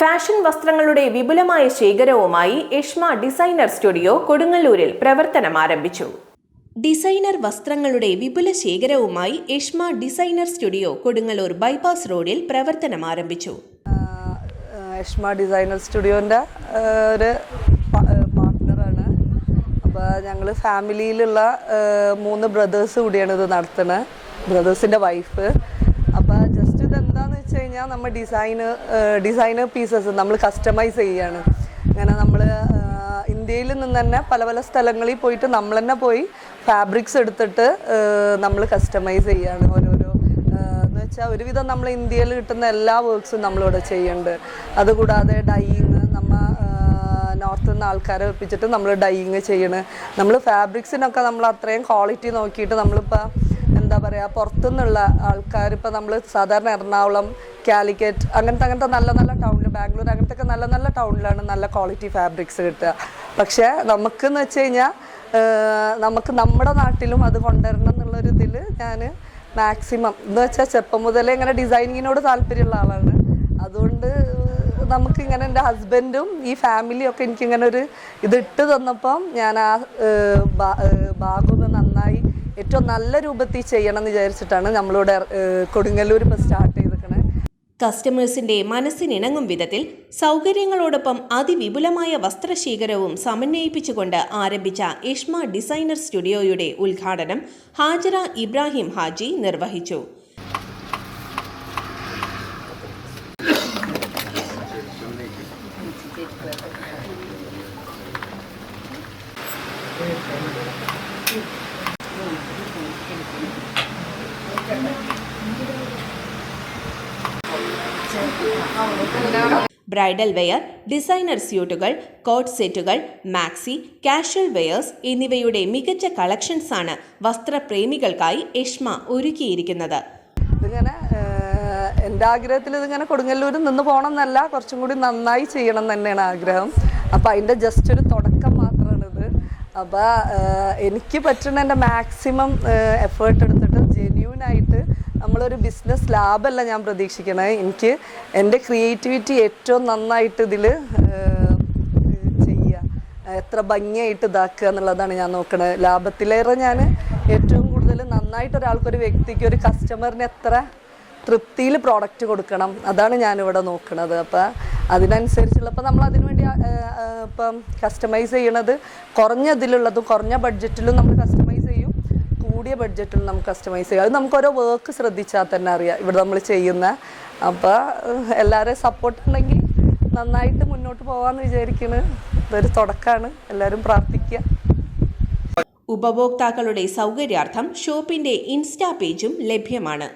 Fashion വസ്ത്രങ്ങളുടെ വിപുലമായ ശേഖരവുമായി Ishma designer studio കൊടുങ്ങല്ലൂരിൽ പ്രവർത്തനം ആരംഭിച്ചു. ഡിസൈനർ വസ്ത്രങ്ങളുടെ വിപുല ശേഖരവുമായി Ishma designer studio Kodungallur bypass റോഡിൽ പ്രവർത്തനം ആരംഭിച്ചു. യഷ്മ ഡിസൈനർ സ്റ്റുഡിയോന്റെ ഒരു പാർട്ട്ണറാണ് അപ്പോൾ ഞങ്ങൾ ഫാമിലിയിലുള്ള മൂന്ന് ബ്രദേഴ്സ് കൂടിയാണ് ഇത് നടത്തുന്നത്. ബ്രദേഴ്സിന്റെ വൈഫ് വെച്ച് നമ്മൾ ഡിസൈന് ഡിസൈനർ പീസസ് നമ്മൾ കസ്റ്റമൈസ് ചെയ്യാണ്. അങ്ങനെ നമ്മൾ ഇന്ത്യയിൽ നിന്ന് തന്നെ പല പല സ്ഥലങ്ങളിൽ പോയിട്ട് നമ്മൾ തന്നെ പോയി ഫാബ്രിക്സ് എടുത്തിട്ട് നമ്മൾ കസ്റ്റമൈസ് ചെയ്യാണ്. ഓരോരോ എന്ന് വെച്ചാൽ ഒരുവിധം നമ്മൾ ഇന്ത്യയിൽ കിട്ടുന്ന എല്ലാ വർക്ക്സും നമ്മളിവിടെ ചെയ്യുന്നുണ്ട്. അതുകൂടാതെ ഡൈയിങ് നമ്മ നോർത്തിൽ നിന്ന് ആൾക്കാരെ ഒപ്പിച്ചിട്ട് നമ്മൾ ഡൈയിങ് ചെയ്യണ്. നമ്മൾ ഫാബ്രിക്സിനൊക്കെ നമ്മൾ അത്രയും ക്വാളിറ്റി നോക്കിയിട്ട് നമ്മളിപ്പോൾ പറയുക പുറത്തുനിന്നുള്ള ആൾക്കാർ ഇപ്പോൾ നമ്മൾ സാധാരണ എറണാകുളം കാലിക്കറ്റ് അങ്ങനത്തെ അങ്ങനത്തെ നല്ല നല്ല ടൗണിൽ ബാംഗ്ലൂർ അങ്ങനത്തെ ഒക്കെ നല്ല നല്ല ടൗണിലാണ് നല്ല ക്വാളിറ്റി ഫാബ്രിക്സ് കിട്ടുക. പക്ഷേ നമുക്കെന്ന് വെച്ച് കഴിഞ്ഞാൽ നമുക്ക് നമ്മുടെ നാട്ടിലും അത് കൊണ്ടുവരണം എന്നുള്ളൊരു ഇതിൽ ഞാൻ മാക്സിമം എന്ന് വെച്ചാൽ ചെപ്പം മുതലേ ഇങ്ങനെ ഡിസൈനിങ്ങിനോട് താല്പര്യമുള്ള ആളാണ്. അതുകൊണ്ട് നമുക്ക് ഇങ്ങനെ എന്റെ ഹസ്ബൻഡും ഈ ഫാമിലിയും ഒക്കെ എനിക്കിങ്ങനെ ഒരു ഇത് ഇട്ട് തന്നപ്പം ഞാൻ ആ ഭാഗമൊന്ന് നന്നായി ഏറ്റവും നല്ല രൂപത്തിൽ ചെയ്യണം എന്ന് വിചാരിച്ചിട്ടാണ് നമ്മളിവിടെ കൊടുങ്ങല്ലൂർ ഇപ്പോൾ സ്റ്റാർട്ട് ചെയ്തിരിക്കുന്നത് കസ്റ്റമേഴ്സിന്റെ മനസ്സിനിണങ്ങും വിധത്തിൽ സൗകര്യങ്ങളോടൊപ്പം അതിവിപുലമായ വസ്ത്രശേഖരവും സമന്വയിപ്പിച്ചുകൊണ്ട് ആരംഭിച്ച ഇഷ്മ ഡിസൈനർ സ്റ്റുഡിയോയുടെ ഉദ്ഘാടനം ഹാജറ ഇബ്രാഹിം ഹാജി നിർവഹിച്ചു. ബ്രൈഡൽ വെയർ ഡിസൈനർ സ്യൂട്ടുകൾ കോട്ട് സെറ്റുകൾ മാക്സി കാഷ്വൽ വെയേഴ്സ് എന്നിവയുടെ മികച്ച കളക്ഷൻസാണ് വസ്ത്രപ്രേമികൾക്കായി യഷ്മ ഒരുക്കിയിരിക്കുന്നത്. ഇതിങ്ങനെ എന്റെ ആഗ്രഹത്തിൽ ഇതിങ്ങനെ കൊടുങ്ങല്ലൂരിൽ നിന്ന് പോകണം എന്നല്ല കുറച്ചും കൂടി നന്നായി ചെയ്യണം തന്നെയാണ് ആഗ്രഹം. അപ്പോൾ അതിന്റെ ജസ്റ്റ് ഒരു തുടക്കം മാത്രമാണിത് അപ്പോൾ എനിക്ക് പറ്റുന്ന എന്റെ മാക്സിമം എഫേർട്ട് എടുത്തിട്ട് ജെന്യൂനായിട്ട് നമ്മളൊരു ബിസിനസ് ലാഭമല്ല ഞാൻ പ്രതീക്ഷിക്കണത്. എനിക്ക് എന്റെ ക്രിയേറ്റിവിറ്റി ഏറ്റവും നന്നായിട്ട് ഇതിൽ ചെയ്യുക. എത്ര ഭംഗിയായിട്ട് ഇതാക്കുക എന്നുള്ളതാണ് ഞാൻ നോക്കണത്. ലാഭത്തിലേറെ ഞാൻ ഏറ്റവും കൂടുതൽ നന്നായിട്ട് ഒരാൾക്കൊരു വ്യക്തിക്ക് ഒരു കസ്റ്റമറിന് എത്ര തൃപ്തിയിൽ പ്രോഡക്റ്റ് കൊടുക്കണം അതാണ് ഞാനിവിടെ നോക്കുന്നത് അപ്പം അതിനനുസരിച്ചുള്ള അപ്പം നമ്മൾ അതിനു വേണ്ടി ആ, ആ, ഇപ്പം കസ്റ്റമൈസ് ചെയ്യണത് കുറഞ്ഞ ഇതിലുള്ളതും കുറഞ്ഞ ബഡ്ജറ്റിലും നമ്മൾ കസ്റ്റമൈസ് കൂടിയ ബഡ്ജറ്റിൽ നമുക്ക് കസ്റ്റമൈസ് ചെയ്യാം. അത് നമുക്ക് ഓരോ വർക്ക് ശ്രദ്ധിച്ചാൽ തന്നെ അറിയാം. ഇവിടെ നമ്മൾ ചെയ്യുന്ന. അപ്പോൾ എല്ലാവരെയും സപ്പോർട്ട് ഉണ്ടെങ്കിൽ നന്നായിട്ട് മുന്നോട്ട് പോകാമെന്ന് വിചാരിക്കുന്നത് ഇതൊരു തുടക്കമാണ് എല്ലാവരും പ്രാർത്ഥിക്കുക ഉപഭോക്താക്കളുടെ സൗകര്യാർത്ഥം ഷോപ്പിന്റെ ഇൻസ്റ്റാ പേജും ലഭ്യമാണ്.